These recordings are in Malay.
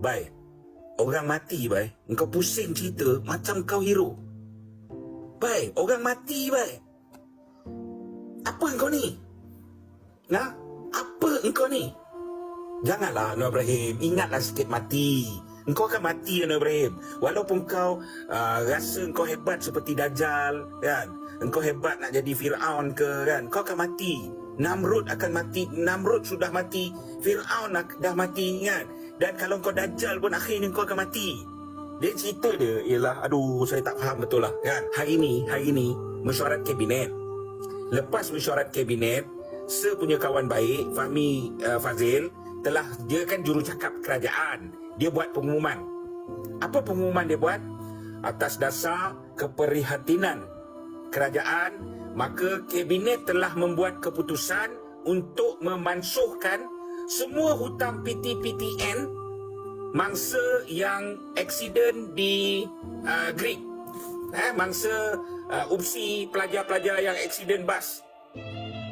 Bai, orang mati, Bai. Engkau pusing cerita macam kau hero. Bai, orang mati, Bai. Apa engkau ni? Nah, apa engkau ni? Janganlah Anwar Ibrahim, ingatlah sikit mati. Engkau akan mati Anwar Ibrahim. Walaupun kau uh, rasa engkau hebat seperti Dajjal, kan? Engkau hebat nak jadi Fir'aun ke, kan? Kau akan mati. Namrud akan mati. Namrud sudah mati. Fir'aun dah mati, kan? Dan kalau kau Dajjal pun akhirnya kau akan mati. Dia cerita dia ialah, aduh saya tak faham betul lah, kan? Hari ni, hari ni, mesyuarat kabinet. Lepas mesyuarat kabinet, sepunya kawan baik, Fahmi uh, Fazil, telah dia kan jurucakap kerajaan. Dia buat pengumuman. Apa pengumuman dia buat? Atas dasar keprihatinan kerajaan, maka kabinet telah membuat keputusan untuk memansuhkan semua hutang PT-PTN mangsa yang aksiden di uh, Greek. Eh, mangsa uh, UPSI pelajar-pelajar yang aksiden bas.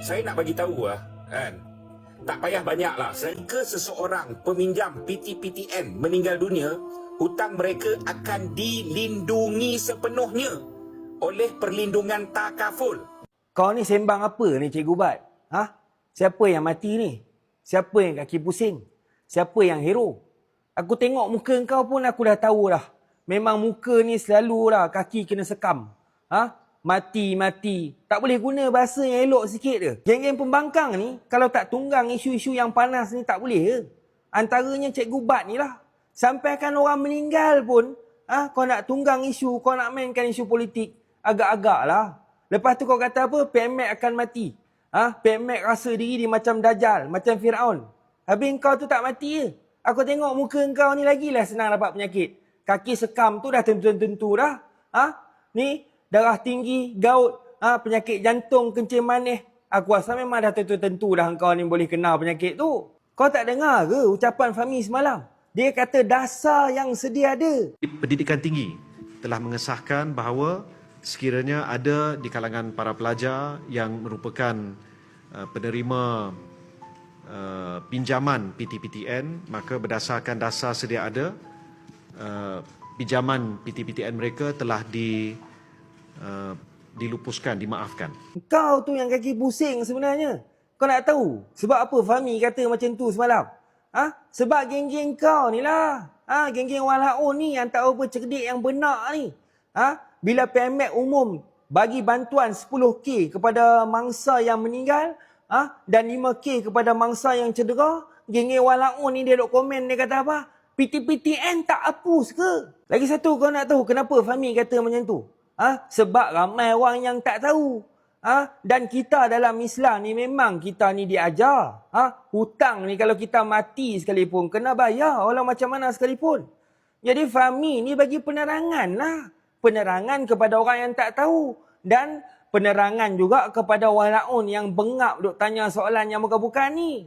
Saya nak bagi tahu ah, kan. Tak payah banyak lah. Jika seseorang peminjam PT-PTN meninggal dunia, hutang mereka akan dilindungi sepenuhnya oleh perlindungan takaful. Kau ni sembang apa ni Cikgu Bat? Ha? Siapa yang mati ni? Siapa yang kaki pusing? Siapa yang hero? Aku tengok muka kau pun aku dah tahu dah. Memang muka ni selalu lah kaki kena sekam. Ha? Mati, mati. Tak boleh guna bahasa yang elok sikit ke? Geng-geng pembangkang ni, kalau tak tunggang isu-isu yang panas ni tak boleh ke? Antaranya Cikgu Bat ni lah. Sampaikan orang meninggal pun, ah kau nak tunggang isu, kau nak mainkan isu politik, agak-agak lah. Lepas tu kau kata apa? PMX akan mati. Ah, PMX rasa diri dia macam Dajjal, macam Fir'aun. Habis kau tu tak mati ke? Aku tengok muka kau ni lagi lah senang dapat penyakit. Kaki sekam tu dah tentu-tentu dah. Ah, ni darah tinggi, gout, ah, penyakit jantung, kencing manis. Aku rasa memang dah tentu-tentu dah kau ni boleh kena penyakit tu. Kau tak dengar ke ucapan Fahmi semalam? Dia kata dasar yang sedia ada. Pendidikan Tinggi telah mengesahkan bahawa sekiranya ada di kalangan para pelajar yang merupakan uh, penerima uh, pinjaman PT-PTN maka berdasarkan dasar sedia ada uh, pinjaman PT-PTN mereka telah di uh, dilupuskan dimaafkan Kau tu yang kaki pusing sebenarnya. Kau nak tahu sebab apa Fahmi kata macam tu semalam? Ha? Sebab geng-geng kau ni lah. Ha? Geng-geng Walhaun ni yang tak apa cerdik yang benar ni. Ha? Bila PMX umum bagi bantuan 10K kepada mangsa yang meninggal ha? dan 5K kepada mangsa yang cedera, geng-geng Walhaun ni dia duk komen dia kata apa? PT-PTN tak hapus ke? Lagi satu kau nak tahu kenapa Fahmi kata macam tu? Ha? Sebab ramai orang yang tak tahu. Ha? Dan kita dalam Islam ni memang kita ni diajar. Ha? Hutang ni kalau kita mati sekalipun kena bayar walau macam mana sekalipun. Jadi Fahmi ni bagi penerangan lah. Penerangan kepada orang yang tak tahu. Dan penerangan juga kepada walaun yang bengap duk tanya soalan yang bukan-bukan ni.